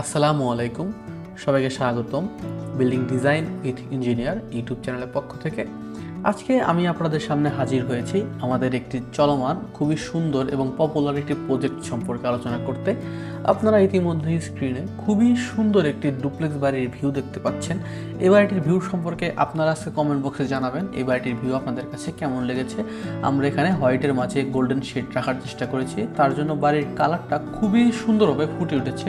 আসসালামু আলাইকুম। সবাইকে স্বাগতম। Building design with engineer YouTube চ্যানেলের পক্ষ থেকে। আজকে আমি আপনাদের সামনে হাজির হয়েছি আমাদের একটি চলমান, খুবই সুন্দর এবং পপুলার একটি প্রজেক্ট সম্পর্কে আলোচনা করতে। আপনারা ইতিমধ্যেই স্ক্রিনে খুবই সুন্দর একটি ডুপ্লেক্স বাড়ির ভিউ দেখতে পাচ্ছেন। এই বাড়িটির ভিউ সম্পর্কে আপনারা আজকে কমেন্ট বক্সে জানাবেন, এই বাড়িটির ভিউ আপনাদের কাছে কেমন লেগেছে। আমরা এখানে হোয়াইটের মাঝে গোল্ডেন শেড রাখার চেষ্টা করেছি, তার জন্য বাড়ির কালারটা খুবই সুন্দরভাবে ফুটে উঠেছে।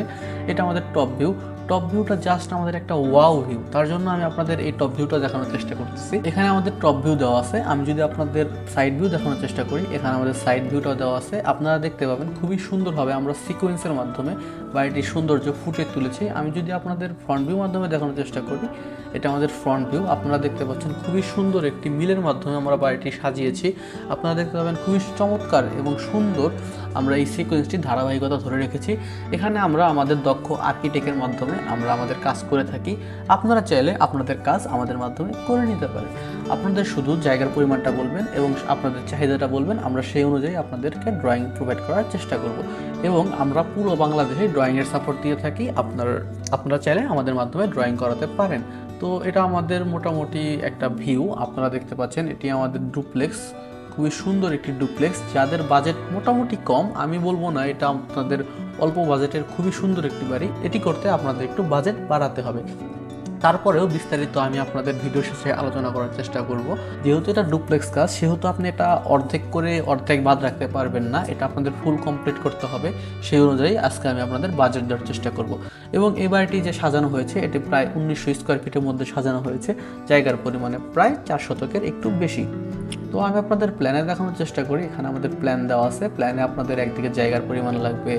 এটা আমাদের টপ ভিউ টপ ভিউটা জাস্ট আমাদের একটা ওয়াও ভিউ তার জন্য আমি আপনাদের এই টপ ভিউটা দেখানোর চেষ্টা করতেছি। এখানে আমাদের টপ ভিউ দেওয়া আছে। আমি যদি আপনাদের সাইড ভিউ দেখানোর চেষ্টা করি, এখানে আমাদের সাইড ভিউটাও দেওয়া আছে। আপনারা দেখতে পাবেন খুবই সুন্দরভাবে আমরা সিকোয়েন্সের মাধ্যমে বাড়িটির সৌন্দর্য ফুটিয়ে তুলেছি। আমি যদি আপনাদের ফ্রন্ট ভিউ মাধ্যমে দেখানোর চেষ্টা করি, এটা আমাদের ফ্রন্ট ভিউ আপনারা দেখতে পাচ্ছেন খুবই সুন্দর একটি মিলের মাধ্যমে আমরা বাড়িটি সাজিয়েছি। আপনারা দেখতে পাবেন খুবই চমৎকার এবং সুন্দর আমরা এই সিকোয়েন্সটি ধারাবাহিকতা ধরে রেখেছি। এখানে আমরা আমাদের দক্ষ আর্কিটেক্টের মাধ্যমে আমরা আমাদের কাজ করে থাকি। আপনারা চাইলে আপনাদের কাজ আমাদের মাধ্যমে করে নিতে পারেন। আপনাদের শুধু জায়গার পরিমাণটা বলবেন এবং আপনাদের চাহিদাটা বলবেন। আমরা সেই অনুযায়ী আপনাদেরকে ড্রয়িং প্রোভাইড করার চেষ্টা করব। এবং আমরা পুরো বাংলাদেশে ড্রয়িংয়ের সাপোর্ট দিয়ে থাকি। আপনার, আপনারা চাইলে আমাদের মাধ্যমে ড্রয়িং করাতে পারেন। তো এটা আমাদের মোটামুটি একটা ভিউ আপনারা দেখতে পাচ্ছেন, এটি আমাদের ডুপ্লেক্স খুবই সুন্দর একটি ডুপ্লেক্স যাদের বাজেট মোটামুটি কম, আমি বলব না, এটা আপনাদের অল্প বাজেটের খুবই সুন্দর একটি বাড়ি। এটি করতে আপনাদের একটু বাজেট বাড়াতে হবে। তারপরেও বিস্তারিত আমি আপনাদের ভিডিও শেষে আলোচনা করার চেষ্টা করব। যেহেতু এটা ডুপ্লেক্স কাজ, সেহেতু আপনি এটা অর্ধেক করে অর্ধেক বাদ রাখতে পারবেন না, এটা আপনাদের ফুল কমপ্লিট করতে হবে, সেই অনুযায়ী আজকে আমি আপনাদের বাজেট দেওয়ার চেষ্টা করব। এবং এই বাড়িটি যে সাজানো হয়েছে, এটি প্রায় উনিশশো স্কোয়ার ফিটের মধ্যে সাজানো হয়েছে, জায়গার পরিমাণে প্রায় চার শতকের একটু বেশি। তো আমি আপনাদের প্ল্যানে দেখানোর চেষ্টা করি। এখানে আমাদের প্ল্যান দেওয়া আছে। প্ল্যানে আপনাদের একদিকে জায়গার পরিমাণ লাগবে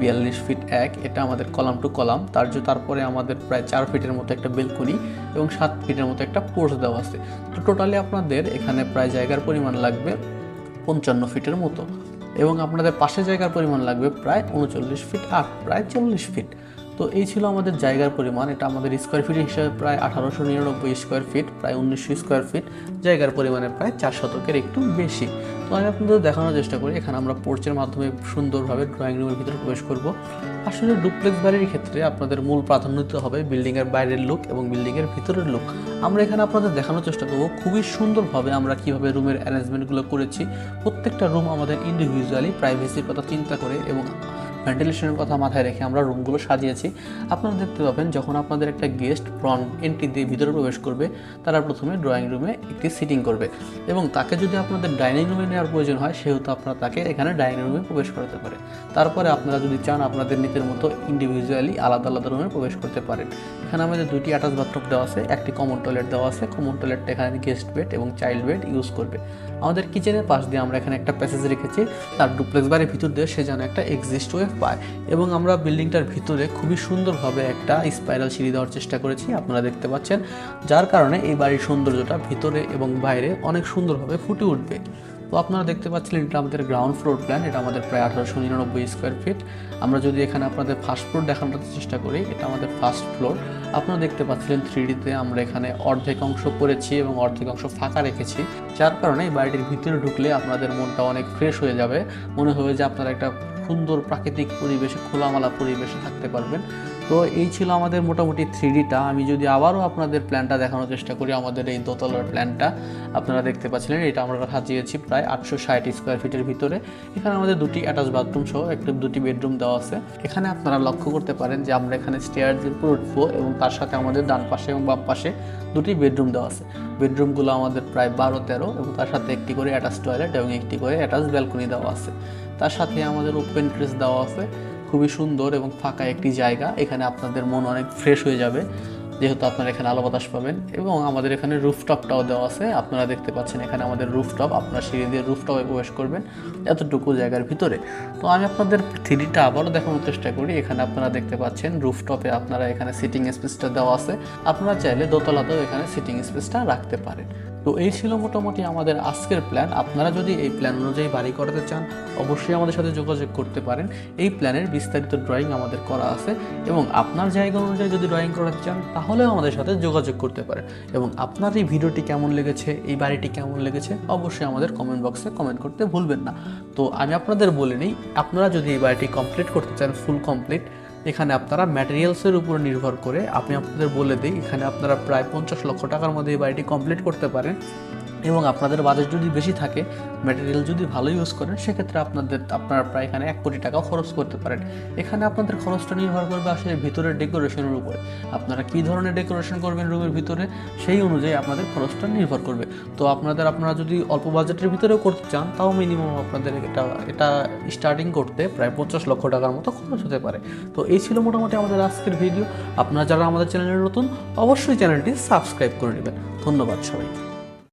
বিয়াল্লিশ ফিট এক, এটা আমাদের কলাম টু কলাম তার তারপরে আমাদের প্রায় চার ফিটের মতো একটা বেলকনি এবং সাত ফিটের মতো একটা পোর্চ দেওয়া আছে। তো টোটালি আপনাদের এখানে প্রায় জায়গার পরিমাণ লাগবে পঞ্চান্ন ফিটের মতো এবং আপনাদের পাশে জায়গার পরিমাণ লাগবে প্রায় উনচল্লিশ ফিট আট প্রায় চল্লিশ ফিট তো এই ছিল আমাদের জায়গার পরিমাণ। এটা আমাদের স্কোয়ার ফিট হিসাবে প্রায় আঠারোশো নিরানব্বই স্কোয়ার ফিট প্রায় উনিশশো স্কোয়ার ফিট জায়গার পরিমাণে প্রায় চার শতকের একটু বেশি। তো আমি আপনাদের দেখানোর চেষ্টা করি। এখানে আমরা পোর্চের মাধ্যমে সুন্দরভাবে ড্রয়িং রুমের ভিতরে প্রবেশ করব। আসলে ডুপ্লেক্স বাড়ির ক্ষেত্রে আপনাদের মূল প্রাধান্য দিতে হবে বিল্ডিংয়ের বাইরের লুক এবং বিল্ডিংয়ের ভিতরের লুক আমরা এখানে আপনাদের দেখানোর চেষ্টা করব খুবই সুন্দরভাবে আমরা কীভাবে রুমের অ্যারেঞ্জমেন্টগুলো করেছি। প্রত্যেকটা রুম আমাদের ইন্ডিভিজুয়ালি প্রাইভেসির কথা চিন্তা করে এবং ভেন্টিলেশনের কথা মাথায় রেখে আমরা রুমগুলো সাজিয়েছি। আপনারা দেখতে পাবেন যখন আপনাদের একটা গেস্ট ফ্রন্ট এন্ট্রি দিয়ে ভিতরে প্রবেশ করবে, তারা প্রথমে ড্রয়িং রুমে একটি সিটিং করবে এবং তাকে যদি আপনাদের ডাইনিং রুমে নেওয়ার প্রয়োজন হয়, সেহেতু আপনারা তাকে এখানে ডাইনিং রুমে প্রবেশ করাতে পারে তারপরে আপনারা যদি চান, আপনাদের নিজের মতো ইন্ডিভিজুয়ালি আলাদা আলাদা রুমে প্রবেশ করতে পারেন। এখানে আমাদের দুটি অ্যাটাচ বাথরুম দেওয়া আছে, একটি কমন টয়লেট দেওয়া আছে। কমন টয়লেটটা এখানে গেস্ট বেড এবং চাইল্ড বেড ইউজ করবে। আমাদের কিচেনের পাশ দিয়ে আমরা এখানে একটা প্যাসেজ রেখেছি, তার ডুপ্লেক্স বাড়ির ভিতর দিয়ে সে যেন একটা এক্সিস্ট ওয়ে পায়। এবং আমরা বিল্ডিংটার ভিতরে খুবই সুন্দরভাবে একটা স্পাইরাল সিঁড়ি দেওয়ার চেষ্টা করেছি, আপনারা দেখতে পাচ্ছেন। যার কারণে এই বাড়ির সৌন্দর্যটা ভিতরে এবং বাইরে অনেক সুন্দরভাবে ফুটে উঠবে। তো আপনারা দেখতে পাচ্ছিলেন এটা আমাদের গ্রাউন্ড ফ্লোর প্ল্যান এটা আমাদের প্রায় আঠারোশো নিরানব্বই স্কোয়ার ফিট আমরা যদি এখানে আপনাদের ফার্স্ট ফ্লোর দেখানোর চেষ্টা করি, এটা আমাদের ফার্স্ট ফ্লোর আপনারা দেখতে পাচ্ছিলেন থ্রিডিতে আমরা এখানে অর্ধেক অংশ করেছি এবং অর্ধেক অংশ ফাঁকা রেখেছি। যার কারণে এই বাড়িটির ভিতরে ঢুকলে আপনাদের মনটা অনেক ফ্রেশ হয়ে যাবে। মনে হবে যে আপনারা একটা সুন্দর প্রাকৃতিক পরিবেশে, খোলামেলা পরিবেশে থাকতে পারবেন। তো এই ছিল আমাদের মোটামুটি থ্রিডিটা আমি যদি আবারও আপনাদের প্ল্যানটা দেখানোর চেষ্টা করি, আমাদের এই দোতলার প্ল্যানটা আপনারা দেখতে পাচ্ছিলেন, এটা আমরা সাজিয়েছি প্রায় আটশো ষাট স্কোয়ার ফিটের ভিতরে। এখানে আমাদের দুটি অ্যাটাচ বাথরুম সহ একটা দুটি বেডরুম দেওয়া আছে। এখানে আপনারা লক্ষ্য করতে পারেন যে আমরা এখানে স্টেয়ার দিয়ে উঠবো এবং তার সাথে আমাদের ডান পাশে এবং বাম পাশে দুটি বেডরুম দেওয়া আছে। বেডরুমগুলো আমাদের প্রায় বারো তেরো এবং তার সাথে একটি করে অ্যাটাচ টয়লেট এবং একটি করে অ্যাটাচ ব্যালকনি দেওয়া আছে। তার সাথে আমাদের ওপেন ট্রেস দেওয়া আছে। খুবই সুন্দর এবং ফাঁকা একটি জায়গা। এখানে আপনাদের মন অনেক ফ্রেশ হয়ে যাবে, যেহেতু আপনারা এখানে আলো বাতাস পাবেন। এবং আমাদের এখানে রুফটপটাও দেওয়া আছে। আপনারা দেখতে পাচ্ছেন এখানে আমাদের রুফটপ আপনারা সিঁড়ি দিয়ে রুফটপে প্রবেশ করবেন এতটুকু জায়গার ভিতরে। তো আমি আপনাদের থ্রিডিটা আবারও দেখানোর চেষ্টা করি। এখানে আপনারা দেখতে পাচ্ছেন রুফটপে আপনারা এখানে সিটিং স্পেসটা দেওয়া আছে। আপনারা চাইলে দোতলাতেও এখানে সিটিং স্পেসটা রাখতে পারেন। তো এই ছিল মোটামুটি আমাদের আজকের প্ল্যান আপনারা যদি এই প্ল্যান অনুযায়ী বাড়ি করাতে চান, অবশ্যই আমাদের সাথে যোগাযোগ করতে পারেন। এই প্ল্যানের বিস্তারিত ড্রয়িং আমাদের করা আছে এবং আপনার জায়গা অনুযায়ী যদি ড্রয়িং করাতে চান, তাহলেও আমাদের সাথে যোগাযোগ করতে পারেন এবং আপনার এই ভিডিওটি কেমন লেগেছে, এই বাড়িটি কেমন লেগেছে, অবশ্যই আমাদের কমেন্ট বক্সে কমেন্ট করতে ভুলবেন না। তো আমি আপনাদের বলে নিই, আপনারা যদি এই বাড়িটি কমপ্লিট করতে চান ফুল কমপ্লিট এখানে আপনারা ম্যাটেরিয়ালসের উপর নির্ভর করে আপনি আপনাদের বলে দিই, এখানে আপনারা প্রায় পঞ্চাশ লক্ষ টাকার মধ্যে এই বাড়িটি কমপ্লিট করতে পারেন। এবং আপনাদের বাজেট যদি বেশি থাকে ম্যাটেরিয়াল যদি ভালো ইউজ করেন, সেক্ষেত্রে আপনাদের, আপনারা প্রায় এখানে এক কোটি টাকাও খরচ করতে পারেন। এখানে আপনাদের খরচটা নির্ভর করবে আসলে ভিতরের ডেকোরেশনের উপরে। আপনারা কী ধরনের ডেকোরেশন করবেন রুমের ভিতরে, সেই অনুযায়ী আপনাদের খরচটা নির্ভর করবে। তো আপনাদের, আপনারা যদি অল্প বাজেটের ভিতরেও করতে চান, তাও মিনিমাম আপনাদের এটা এটা স্টার্টিং করতে প্রায় পঞ্চাশ লক্ষ টাকার মতো খরচ হতে পারে। তো এই ছিল মোটামুটি আমাদের আজকের ভিডিও আপনারা যারা আমাদের চ্যানেলে নতুন, অবশ্যই চ্যানেলটি সাবস্ক্রাইব করে নেবেন। ধন্যবাদ সবাইকে।